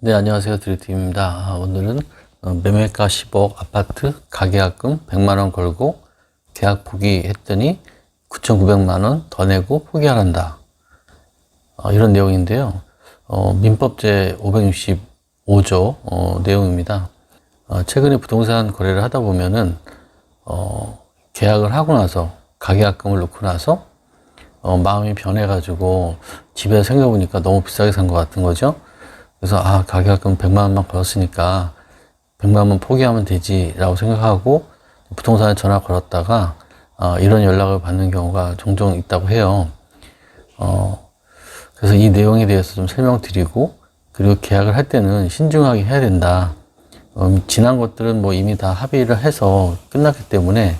네, 안녕하세요. 드리팀입니다. 아, 오늘은 어, 매매가 10억 아파트 가계약금 100만원 걸고 계약 포기했더니 9,900만원 더 내고 포기하란다. 어, 이런 내용인데요. 어, 민법제 565조 어, 내용입니다. 어, 최근에 부동산 거래를 하다 보면은 어, 계약을 하고 나서 가계약금을 넣고 나서 어, 마음이 변해가지고 집에 생각해보니까 너무 비싸게 산 것 같은 거죠. 그래서 아 가계약금 100만 원만 걸었으니까 100만 원만 포기하면 되지 라고 생각하고 부동산에 전화 걸었다가 어, 이런 연락을 받는 경우가 종종 있다고 해요. 어, 그래서 이 내용에 대해서 좀 설명드리고 그리고 계약을 할 때는 신중하게 해야 된다. 음, 지난 것들은 뭐 이미 다 합의를 해서 끝났기 때문에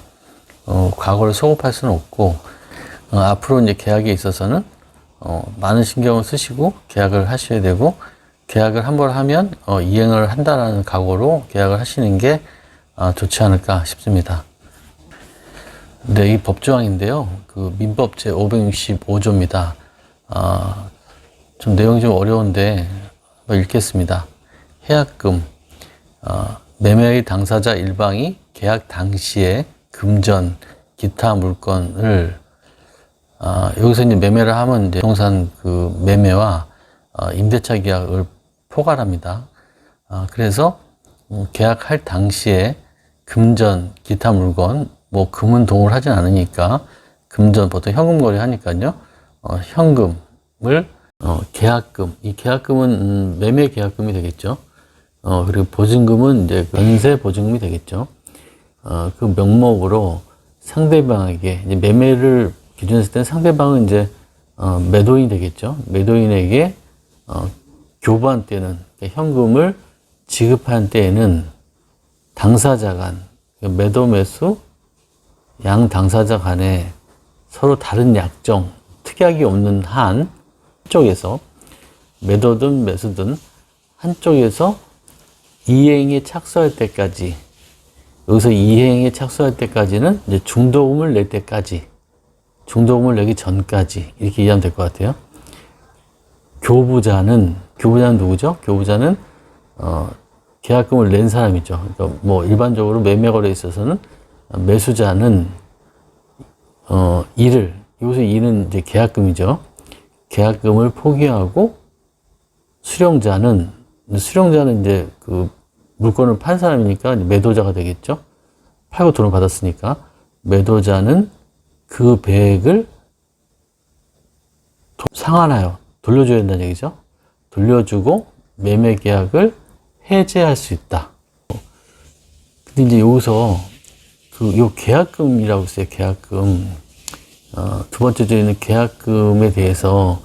어, 과거를 소급할 수는 없고 어, 앞으로 이제 계약에 있어서는 어, 많은 신경을 쓰시고 계약을 하셔야 되고 계약을 한 번 하면 어, 이행을 한다라는 각오로 계약을 하시는 게 어, 좋지 않을까 싶습니다. 네, 이 법조항인데요. 그 민법 제 565조입니다. 아, 좀 내용이 좀 어려운데 한번 읽겠습니다. 해약금 어, 매매의 당사자 일방이 계약 당시에 금전, 기타 물건을 아, 여기서 이제 매매를 하면 이제 부동산 그 매매와 어, 임대차 계약을 포괄합니다. 아, 그래서 어, 계약할 당시에 금전, 기타 물건, 뭐 금은 동을 하진 않으니까 금전 보통 현금 거래 하니까요. 어, 현금을 어, 계약금, 이 계약금은 음, 매매 계약금이 되겠죠. 어, 그리고 보증금은 이제 전세 보증금이 되겠죠. 어, 그 명목으로 상대방에게 매매를 기준으로 했을 때 상대방은 이제 어, 매도인이 되겠죠. 매도인에게 어, 교부한 때는 그러니까 현금을 지급한 때에는 당사자 간 그러니까 매도 매수 양 당사자 간에 서로 다른 약정 특약이 없는 한 한쪽에서 매도든 매수든 한쪽에서 이행에 착수할 때까지 여기서 이행에 착수할 때까지는 이제 중도금을 낼 때까지 중도금을 내기 전까지 이렇게 이해하면 될 것 같아요. 교부자는 교부자는 누구죠? 교부자는 어, 계약금을 낸 사람이죠. 그러니까 뭐 일반적으로 매매 거래에 있어서는 매수자는 어, 이를 여기서 이는 이제 계약금이죠. 계약금을 포기하고 수령자는 수령자는 이제 그 물건을 판 사람이니까 매도자가 되겠죠. 팔고 돈을 받았으니까 매도자는 그 배액을 상환하여 돌려줘야 된다는 얘기죠. 돌려주고 매매 계약을 해제할 수 있다. 근데 이제 여기서 그 요 계약금이라고 있어요. 계약금. 어, 두 번째 주에는 계약금에 대해서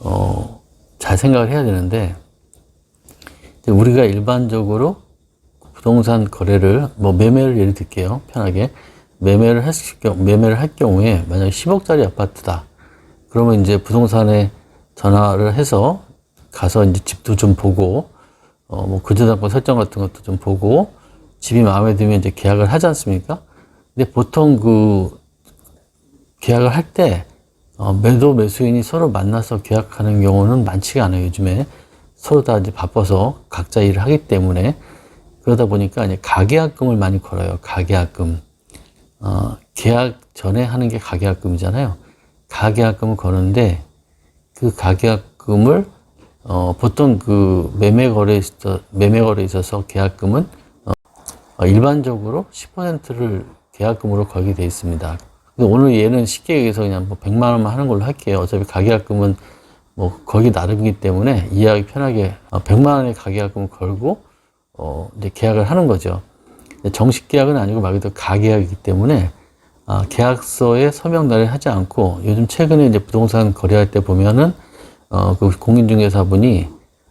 어, 잘 생각을 해야 되는데 우리가 일반적으로 부동산 거래를 뭐 매매를 예를 들게요. 편하게 매매를 할 경우 매매를 할 경우에 만약 10억짜리 아파트다. 그러면 이제 부동산에 전화를 해서 가서 이제 집도 좀 보고 어뭐 그저당권 설정 같은 것도 좀 보고 집이 마음에 들면 이제 계약을 하지 않습니까? 근데 보통 그 계약을 할때 어, 매도 매수인이 서로 만나서 계약하는 경우는 많지가 않아요 요즘에. 서로 다 이제 바빠서 각자 일을 하기 때문에. 그러다 보니까 이제 가계약금을 많이 걸어요 가계약금. 어, 계약 전에 하는 게 가계약금이잖아요. 가계약금을 거는데 그 가계약금을 어, 보통 그 매매 거래에 있어 매매 거래에 있어서 계약금은 어, 일반적으로 10%를 계약금으로 걸게 돼 있습니다. 오늘 얘는 쉽게 얘기해서 그냥 뭐 100만 원만 하는 걸로 할게요. 어차피 가계약금은 뭐 거기 나름이기 때문에 이해하기 편하게 100만 원의 가계약금을 걸고 어 이제 계약을 하는 거죠. 정식 계약은 아니고 말 그대로 가계약이기 때문에 아, 계약서에 서명 날을 하지 않고 요즘 최근에 이제 부동산 거래할 때 보면은 어, 그 공인중개사분이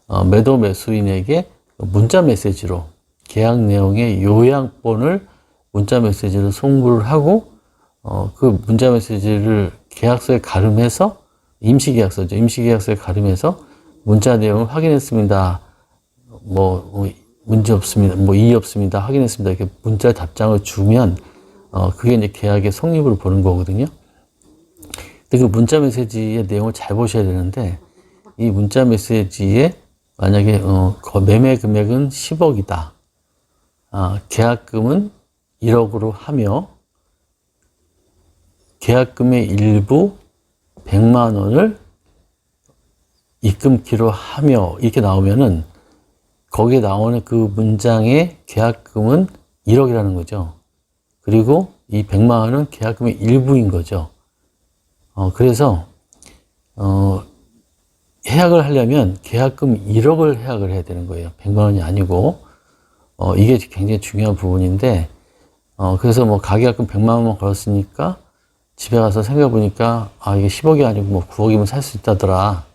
어, 매도 매수인에게 문자 메시지로 계약 내용의 요약본을 문자 메시지로 송부를 하고 어, 그 문자 메시지를 계약서에 가름해서 임시계약서죠. 임시계약서에 가름해서 문자 내용을 확인했습니다. 뭐, 뭐 문제 없습니다. 뭐 이의 없습니다. 확인했습니다. 이렇게 문자 답장을 주면 어, 그게 이제 계약의 성립을 보는 거거든요. 근데 그 문자 메시지의 내용을 잘 보셔야 되는데 이 문자 메시지에 만약에 어, 거- 매매 금액은 10억이다. 아, 계약금은 1억으로 하며 계약금의 일부 100만 원을 입금키로 하며 이렇게 나오면은 거기에 나오는 그 문장의 계약금은 1억이라는 거죠. 그리고 이 100만 원은 계약금의 일부인 거죠. 어, 그래서 어, 해약을 하려면 계약금 1억을 해약을 해야 되는 거예요. 100만 원이 아니고 어, 이게 굉장히 중요한 부분인데 어, 그래서 뭐 가계약금 100만 원만 걸었으니까 집에 가서 생각해 보니까 아 이게 10억이 아니고 뭐 9억이면 살 수 있다더라.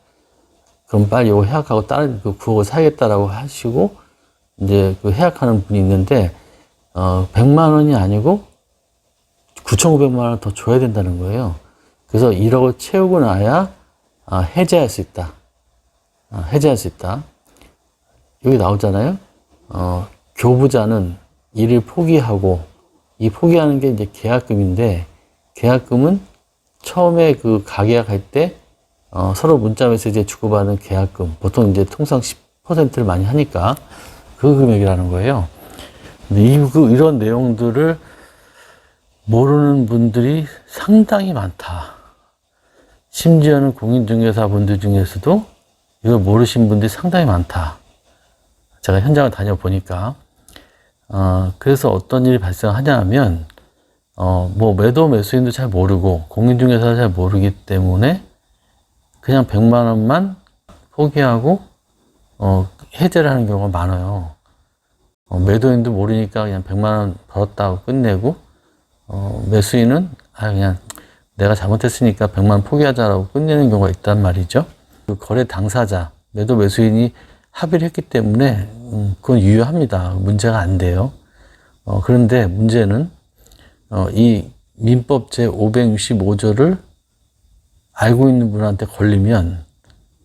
그럼 빨리 이거 해약하고 다른 그 9억을 사야겠다라고 하시고 이제 그 해약하는 분이 있는데 어 100만 원이 아니고 9,500만 원 더 줘야 된다는 거예요. 그래서 1억을 채우고 나야 아, 해제할 수 있다. 아, 해제할 수 있다. 여기 나오잖아요. 어, 교부자는 이를 포기하고 이 포기하는 게 이제 계약금인데 계약금은 처음에 그 가계약할 때 어, 서로 문자 메시지에 주고받는 계약금 보통 이제 통상 10%를 많이 하니까 그 금액이라는 거예요. 이, 그, 이런 내용들을 모르는 분들이 상당히 많다. 심지어는 공인중개사 분들 중에서도 이걸 모르신 분들이 상당히 많다. 제가 현장을 다녀보니까. 어, 그래서 어떤 일이 발생하냐 하면, 어, 뭐 매도 매수인도 잘 모르고, 공인중개사도 잘 모르기 때문에 그냥 100만 원만 포기하고, 어, 해제를 하는 경우가 많아요. 어, 매도인도 모르니까 그냥 100만 원 벌었다고 끝내고, 어, 매수인은, 아, 그냥 내가 잘못했으니까 100만 원 포기하자라고 끝내는 경우가 있단 말이죠. 그 거래 당사자, 매도 매수인이 합의를 했기 때문에, 음, 그건 유효합니다. 문제가 안 돼요. 어, 그런데 문제는, 어, 이 민법 제 565조를 알고 있는 분한테 걸리면,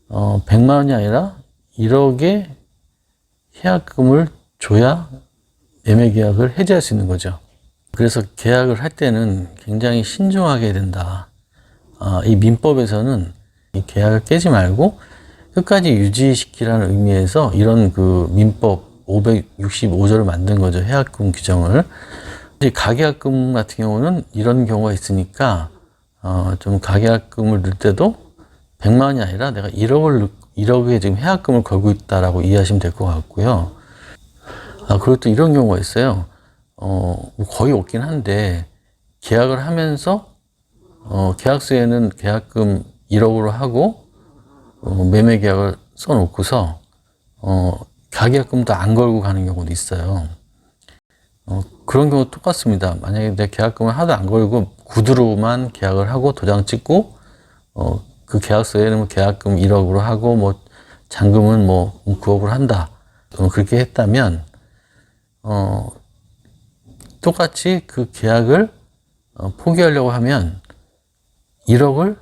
어, 100만 원이 아니라 1억의 해약금을 줘야 매매 계약을 해지할 수 있는 거죠. 그래서 계약을 할 때는 굉장히 신중하게 된다. 아, 이 민법에서는 이 계약을 깨지 말고 끝까지 유지시키라는 의미에서 이런 그 민법 565조를 만든 거죠. 해약금 규정을. 이제 가계약금 같은 경우는 이런 경우가 있으니까 어, 좀 가계약금을 넣을 때도 100만 원이 아니라 내가 1억을 넣, 1억에 지금 해약금을 걸고 있다라고 이해하시면 될 것 같고요. 아, 그리고 또 이런 경우가 있어요. 어, 뭐 거의 없긴 한데, 계약을 하면서, 어, 계약서에는 계약금 1억으로 하고, 어, 매매 계약을 써놓고서, 어, 가계약금도 안 걸고 가는 경우도 있어요. 어, 그런 경우 똑같습니다. 만약에 내 계약금을 하나도 안 걸고 구두로만 계약을 하고 도장 찍고, 어, 그 계약서에는 뭐 계약금 1억으로 하고, 뭐, 잔금은 뭐 9억으로 한다. 어, 그렇게 했다면, 어, 똑같이 그 계약을 어, 포기하려고 하면 1억을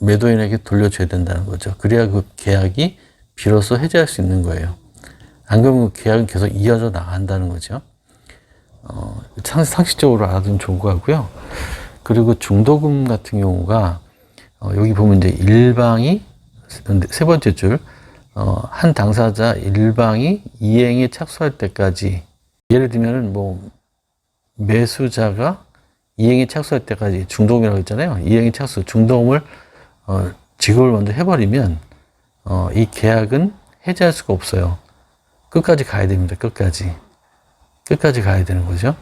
매도인에게 돌려줘야 된다는 거죠. 그래야 그 계약이 비로소 해지할 수 있는 거예요. 안 그러면 그 계약은 계속 이어져 나간다는 거죠. 어, 상, 상식적으로 알아두면 좋은 것 같고요. 그리고 중도금 같은 경우가 어, 여기 보면 이제 일방이 세 번째 줄, 어, 한 당사자 일방이 이행에 착수할 때까지 예를 들면은 뭐 매수자가 이행에 착수할 때까지 중도금이라고 했잖아요. 이행에 착수, 중도금을 어, 지급을 먼저 해버리면 어, 이 계약은 해지할 수가 없어요. 끝까지 가야 됩니다. 끝까지. 끝까지 가야 되는 거죠.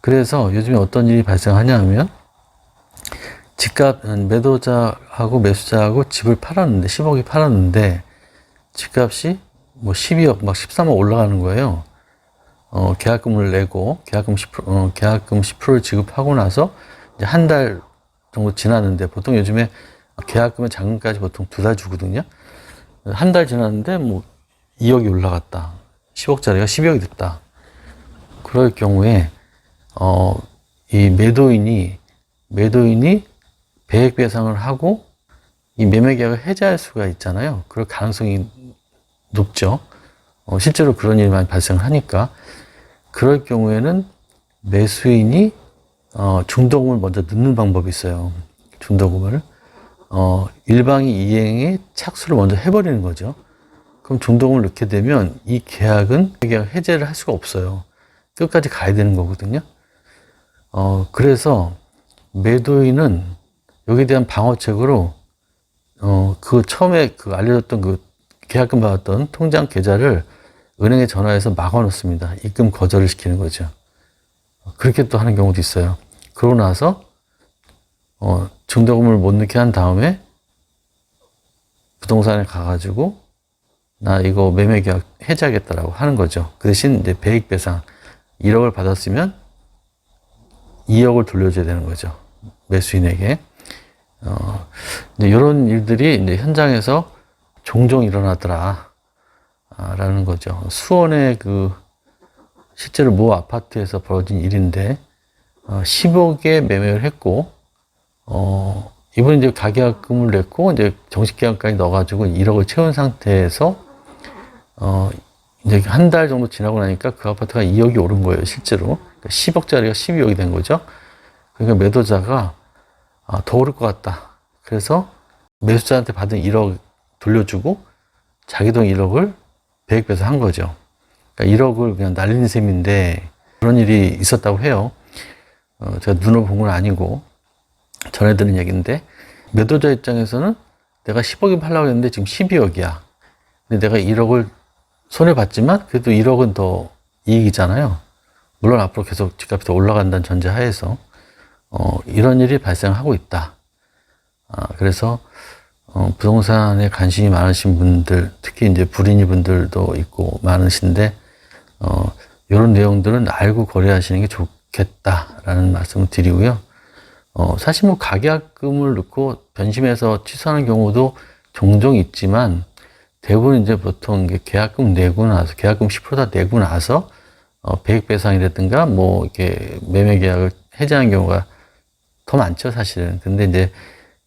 그래서 요즘에 어떤 일이 발생하냐 하면 집값 매도자하고 매수자하고 집을 팔았는데 10억이 팔았는데 집값이 뭐 12억 막 13억 올라가는 거예요. 어, 계약금을 내고 계약금 10% 어, 계약금 10%를 지급하고 나서 이제 한 달 정도 지났는데 보통 요즘에 계약금의 잔금까지 보통 두 달 주거든요. 한 달 지났는데 뭐 2억이 올라갔다. 10억짜리가 12억이 됐다. 그럴 경우에 어, 이 매도인이 매도인이 배액 배상을 하고 이 매매 계약을 해지할 수가 있잖아요. 그럴 가능성이 높죠. 어, 실제로 그런 일이 많이 발생하니까 그럴 경우에는 매수인이 어, 중도금을 먼저 넣는 방법이 있어요. 중도금을 어, 일방이 이행에 착수를 먼저 해버리는 거죠. 그럼 중도금을 넣게 되면 이 계약은 계약 해제를 할 수가 없어요. 끝까지 가야 되는 거거든요. 어, 그래서 매도인은 여기에 대한 방어책으로 어, 그 처음에 그 알려줬던 그 계약금 받았던 통장 계좌를 은행에 전화해서 막아 놓습니다. 입금 거절을 시키는 거죠. 그렇게 또 하는 경우도 있어요. 그러고 나서 어, 중도금을 못 넣게 한 다음에 부동산에 가가지고 나 이거 매매 계약 해지하겠다라고 하는 거죠. 그 대신 이제 배액 배상 1억을 받았으면 2억을 돌려줘야 되는 거죠. 매수인에게. 어, 이제 이런 일들이 이제 현장에서 종종 일어나더라. 아, 라는 거죠. 수원의 그, 실제로 모 아파트에서 벌어진 일인데, 어, 10억에 매매를 했고, 어, 이분이 이제 가계약금을 냈고, 이제 정식계약까지 넣어가지고 1억을 채운 상태에서, 어, 이제 한 달 정도 지나고 나니까 그 아파트가 2억이 오른 거예요, 실제로. 그러니까 10억짜리가 12억이 된 거죠. 그러니까 매도자가 아, 더 오를 것 같다. 그래서 매수자한테 받은 1억 돌려주고 자기 돈 1억을 배액 배서 한 거죠. 그러니까 1억을 그냥 날린 셈인데 그런 일이 있었다고 해요. 어, 제가 눈으로 본 건 아니고 전해 들은 얘기인데 매도자 입장에서는 내가 10억이 팔라고 했는데 지금 12억이야. 근데 내가 1억을 손해 봤지만 그래도 1억은 더 이익이잖아요. 물론 앞으로 계속 집값이 더 올라간다는 전제 하에서 어, 이런 일이 발생하고 있다. 아, 그래서 어, 부동산에 관심이 많으신 분들, 특히 이제 불인이 분들도 있고 많으신데 어, 이런 내용들은 알고 거래하시는 게 좋겠다라는 말씀을 드리고요. 어, 사실 뭐 가계약금을 넣고 변심해서 취소하는 경우도 종종 있지만 대부분 이제 보통 계약금 내고 나서 계약금 10%다 내고 나서 어, 배액 배상이라든가 뭐 이렇게 매매 계약을 해지하는 경우가 더 많죠 사실은. 근데 이제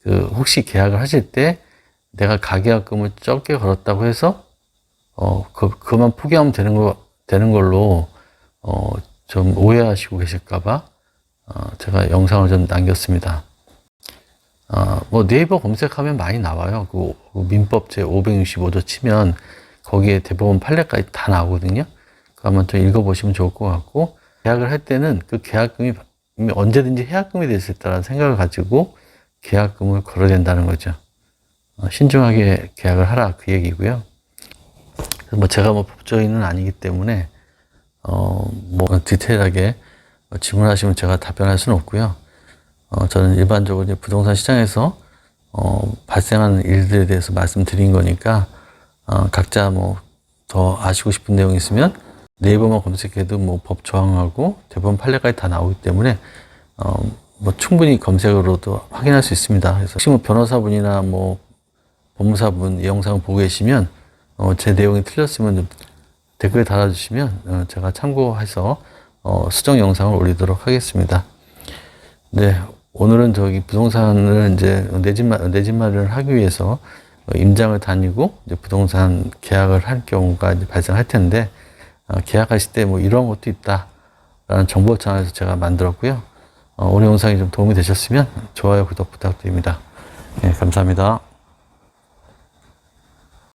그 혹시 계약을 하실 때 내가 가계약금을 적게 걸었다고 해서 어 그, 그만 포기하면 되는 거 되는 걸로 어 좀 오해하시고 계실까봐 어 제가 영상을 좀 남겼습니다. 어뭐 네이버 검색하면 많이 나와요. 그, 그 민법 제 565조 치면 거기에 대법원 판례까지 다 나오거든요. 그 한번 좀 읽어보시면 좋을 것 같고 계약을 할 때는 그 계약금이 이미 언제든지 해약금이 될 수 있다는 생각을 가지고 계약금을 걸어야 된다는 거죠. 어, 신중하게 계약을 하라 그 얘기고요. 뭐 제가 뭐 법조인은 아니기 때문에 어뭐 디테일하게 질문하시면 제가 답변할 수는 없고요. 어 저는 일반적으로 이제 부동산 시장에서 어 발생하는 일들에 대해서 말씀드린 거니까 어 각자 뭐 더 아시고 싶은 내용 이 있으면 네이버만 검색해도 뭐법 조항하고 대법원 판례까지 다 나오기 때문에 어 뭐 충분히 검색으로도 확인할 수 있습니다. 그래서 혹시 뭐 변호사분이나 뭐 법무사분 이 영상을 보고 계시면 어 제 내용이 틀렸으면 좀 댓글 달아주시면 어 제가 참고해서 어 수정 영상을 올리도록 하겠습니다. 네, 오늘은 저기 부동산을 이제 내 집 마- 내집 마련을 하기 위해서 어, 임장을 다니고 이제 부동산 계약을 할 경우가 이제 발생할 텐데 어, 계약하실 때 뭐 이런 것도 있다라는 정보 차원에서 제가 만들었고요. 어, 오늘 영상이 좀 도움이 되셨으면 좋아요, 구독 부탁드립니다. 네, 감사합니다.